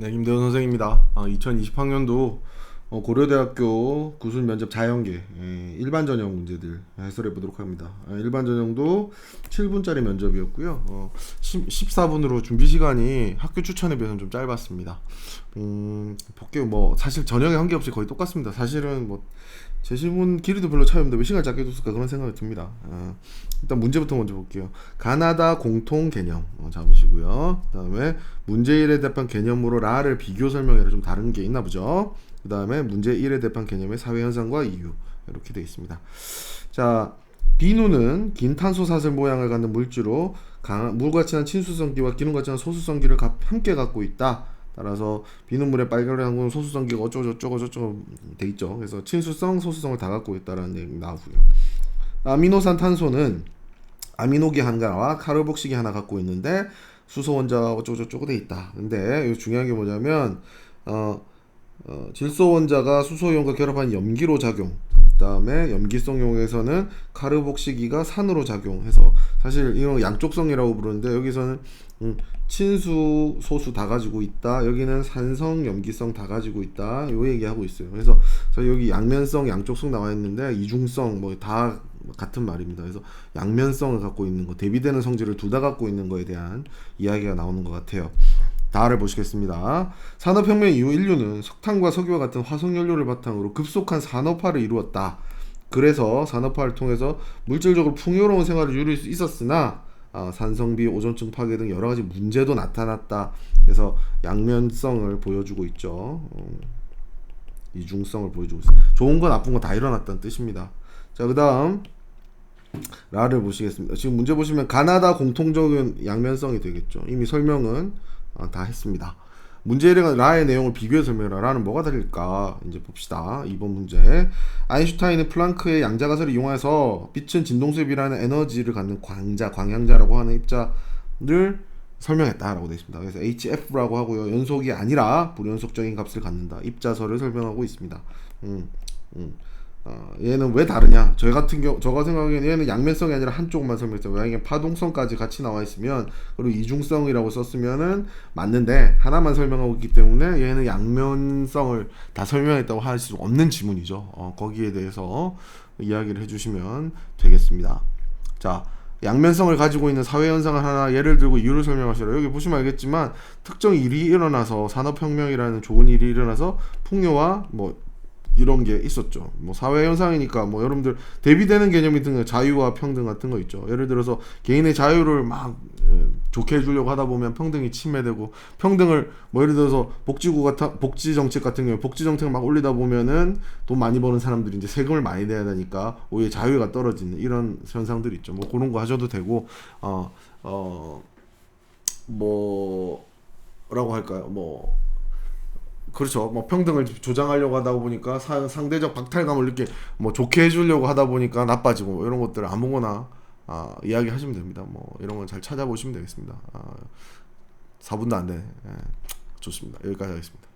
네, 김대훈 선생입니다. 아, 2020학년도 어, 고려대학교 구술 면접 자연계 예, 일반 전형 문제들 해설해 보도록 합니다. 아, 일반 전형도 7분짜리 면접이었고요. 어, 10, 14분으로 준비 시간이 학교 추천에 비해서는 좀 짧았습니다. 음, 볼게요. 뭐 사실 전형에 한게 없이 거의 똑같습니다. 사실은 뭐 제시문 길이도 별로 차이 없는데 왜 시간을 짧게 줬을까 그런 생각이 듭니다. 어, 일단 문제부터 먼저 볼게요. 가나다 공통 개념 어, 잡으시고요. 그 다음에 문제 1에 대한 개념으로 라를 비교 설명해라 좀 다른 게 있나 보죠. 그 다음에 문제 1에 대한 개념의 사회 현상과 이유 이렇게 되어 있습니다. 자, 비누는 긴 탄소 사슬 모양을 갖는 물질로 강한 물같이 한 친수성기와 기름같이 한 소수성기를 가- 함께 갖고 있다. 따라서 비눗물에 빨간색 항공 소수성기가 어쩌고 저쩌고 저쩌고 돼 있죠. 그래서 친수성, 소수성을 다 갖고 있다라는 얘기 나오고요. 아미노산 탄소는 아미노기 하나와 카르복식이 하나 갖고 있는데 수소 원자가 어쩌고 저쩌고 돼 있다. 근데 여기 중요한 게 뭐냐면 어, 어, 질소 원자가 수소 이온과 결합한 염기로 작용. 그다음에 염기성 용에서는 카르복시기가 산으로 작용해서 사실 이런 양쪽성이라고 부르는데 여기서는 음, 친수 소수 다 가지고 있다. 여기는 산성 염기성 다 가지고 있다. 요 얘기하고 있어요. 그래서 저 여기 양면성 양쪽성 나와 있는데 이중성 뭐 다 같은 말입니다. 그래서 양면성을 갖고 있는 거 대비되는 성질을 둘 다 갖고 있는 거에 대한 이야기가 나오는 것 같아요. 다를 보시겠습니다. 산업혁명 이후 인류는 석탄과 석유와 같은 화석연료를 바탕으로 급속한 산업화를 이루었다. 그래서 산업화를 통해서 물질적으로 풍요로운 생활을 누릴 수 있었으나 아, 산성비, 오존층 파괴 등 여러 가지 문제도 나타났다. 그래서 양면성을 보여주고 있죠. 어, 이중성을 보여주고 있어요. 좋은 거 나쁜 거 다 일어났다는 뜻입니다. 자, 그 다음 라를 보시겠습니다. 지금 문제 보시면 가나다 공통적인 양면성이 되겠죠. 이미 설명은 아, 다 했습니다. 문제를 라의 내용을 비교해 설명해라. 라는 뭐가 다를까? 이제 봅시다. 2번 문제. 아인슈타인은 플랑크의 양자가설을 이용해서 빛은 진동수입이라는 에너지를 갖는 광자, 광양자라고 하는 입자를 설명했다라고 되어 있습니다. 그래서 HF라고 하고요. 연속이 아니라 불연속적인 값을 갖는다. 입자설을 설명하고 있습니다. 음, 음. 어, 얘는 왜 다르냐? 저 같은 경우, 저가 생각하기에는 얘는 양면성이 아니라 한쪽만 설명했어요. 왜냐하면 파동성까지 같이 나와 있으면, 그리고 이중성이라고 썼으면은 맞는데, 하나만 설명하고 있기 때문에 얘는 양면성을 다 설명했다고 할 수 없는 지문이죠. 어, 거기에 대해서 이야기를 해주시면 되겠습니다. 자, 양면성을 가지고 있는 사회 현상을 하나 예를 들고 이유를 설명하시라. 여기 보시면 알겠지만 특정 일이 일어나서 산업혁명이라는 좋은 일이 일어나서 풍요와 뭐 이런 게 있었죠. 뭐 사회 현상이니까 뭐 여러분들 대비되는 개념이 든 자유와 평등 같은 거 있죠. 예를 들어서 개인의 자유를 막 예, 좋게 해주려고 하다 보면 평등이 침해되고 평등을 뭐 예를 들어서 복지구 같은 복지 정책 같은 경우 복지 정책을 막 올리다 보면은 돈 많이 버는 사람들이 이제 세금을 많이 내야 되니까 오히려 자유가 떨어지는 이런 현상들이 있죠. 뭐 그런 거 하셔도 되고 어, 어 어 뭐라고 할까요? 뭐 그렇죠. 뭐 평등을 조장하려고 하다 보니까 사- 상대적 박탈감을 느끼 뭐 좋게 해주려고 하다 보니까 나빠지고 뭐 이런 것들을 아무거나 아, 이야기하시면 됩니다. 뭐 이런 건 잘 찾아보시면 되겠습니다. 아, 4분도 안 되네. 예, 좋습니다. 여기까지 하겠습니다.